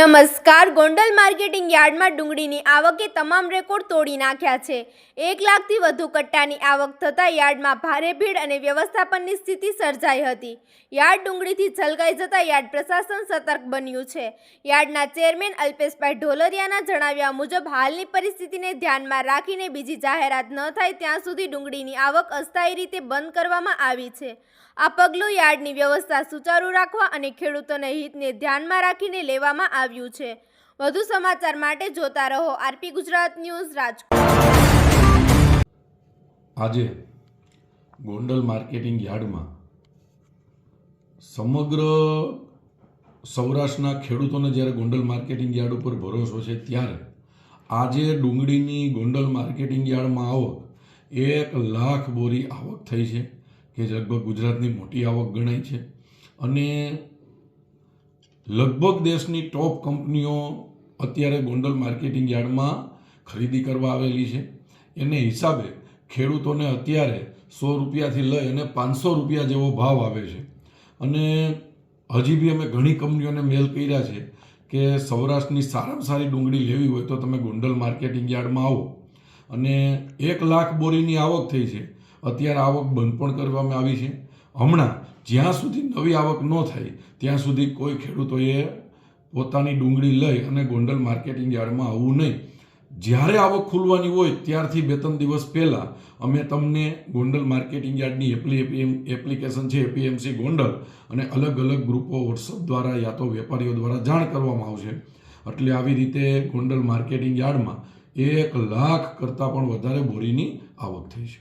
નમસ્કાર, ગોંડલ માર્કેટિંગ યાર્ડમાં ડુંગળીની આવકે તમામ રેકોર્ડ તોડી નાખ્યા છે. એક લાખથી વધુ કટ્ટાની આવક થતાં યાર્ડમાં ભારે ભીડ અને વ્યવસ્થાપનની સ્થિતિ સર્જાઈ હતી. યાર્ડ ડુંગળીથી છલકાઈ જતાં યાર્ડ પ્રશાસન સતર્ક બન્યું છે. યાર્ડના ચેરમેન અલ્પેશભાઈ ઢોલરિયાના જણાવ્યા મુજબ, હાલની પરિસ્થિતિને ધ્યાનમાં રાખીને બીજી જાહેરાત ન થાય ત્યાં સુધી ડુંગળીની આવક અસ્થાયી રીતે બંધ કરવામાં આવી છે. આ પગલું યાર્ડની વ્યવસ્થા સુચારુ રાખવા અને ખેડૂતોના હિતને ધ્યાનમાં રાખીને લેવામાં આવ્યું છે. વધુ સમાચાર માટે જોતા રહો આરપી ગુજરાત ન્યૂઝ રાજકોટ. આજે ગોંડલ માર્કેટિંગ યાર્ડમાં સમગ્ર સૌરાષ્ટ્રના ખેડૂતોને જ્યારે ગોંડલ માર્કેટિંગ યાર્ડ ઉપર ભરોસો છે ત્યારે આજે ડુંગળીની ગોંડલ માર્કેટિંગ યાર્ડમાં આવક એક લાખ બોરી આવક થઈ છે, કે લગભગ ગુજરાતની મોટી આવક ગણાય છે. અને લગભગ દેશની ટોપ કંપનીઓ અત્યારે ગોંડલ માર્કેટિંગ યાર્ડમાં ખરીદી કરવા આવેલી છે. એને હિસાબે ખેડૂતોને અત્યારે સો રૂપિયાથી લઈ અને પાંચસો રૂપિયા જેવો ભાવ આવે છે. અને હજી બી અમે ઘણી કંપનીઓને મેલ કર્યા છે કે સૌરાષ્ટ્રની સારામાં સારી ડુંગળી લેવી હોય તો તમે ગોંડલ માર્કેટિંગ યાર્ડમાં આવો. અને એક લાખ બોરીની આવક થઈ છે. અત્યારે આવક બંધ પણ કરવામાં આવી છે. હમણાં જ્યાં સુધી નવી આવક ન થાય ત્યાં સુધી કોઈ ખેડૂતોએ પોતાની ડુંગળી લઈ અને ગોંડલ માર્કેટિંગ યાર્ડમાં આવવું નહીં. જ્યારે આવક ખુલવાની હોય, ત્યારથી બે ત્રણ દિવસ પહેલાં અમે તમને ગોંડલ માર્કેટિંગ યાર્ડની એપ્લી એપ્લિકેશન છે, એપીએમસી ગોંડલ અને અલગ અલગ ગ્રુપો વોટ્સઅપ દ્વારા યા તો વેપારીઓ દ્વારા જાણ કરવામાં આવશે. એટલે આવી રીતે ગોંડલ માર્કેટિંગ યાર્ડમાં એક લાખ કરતાં પણ વધારે બોરીની આવક થઈ છે.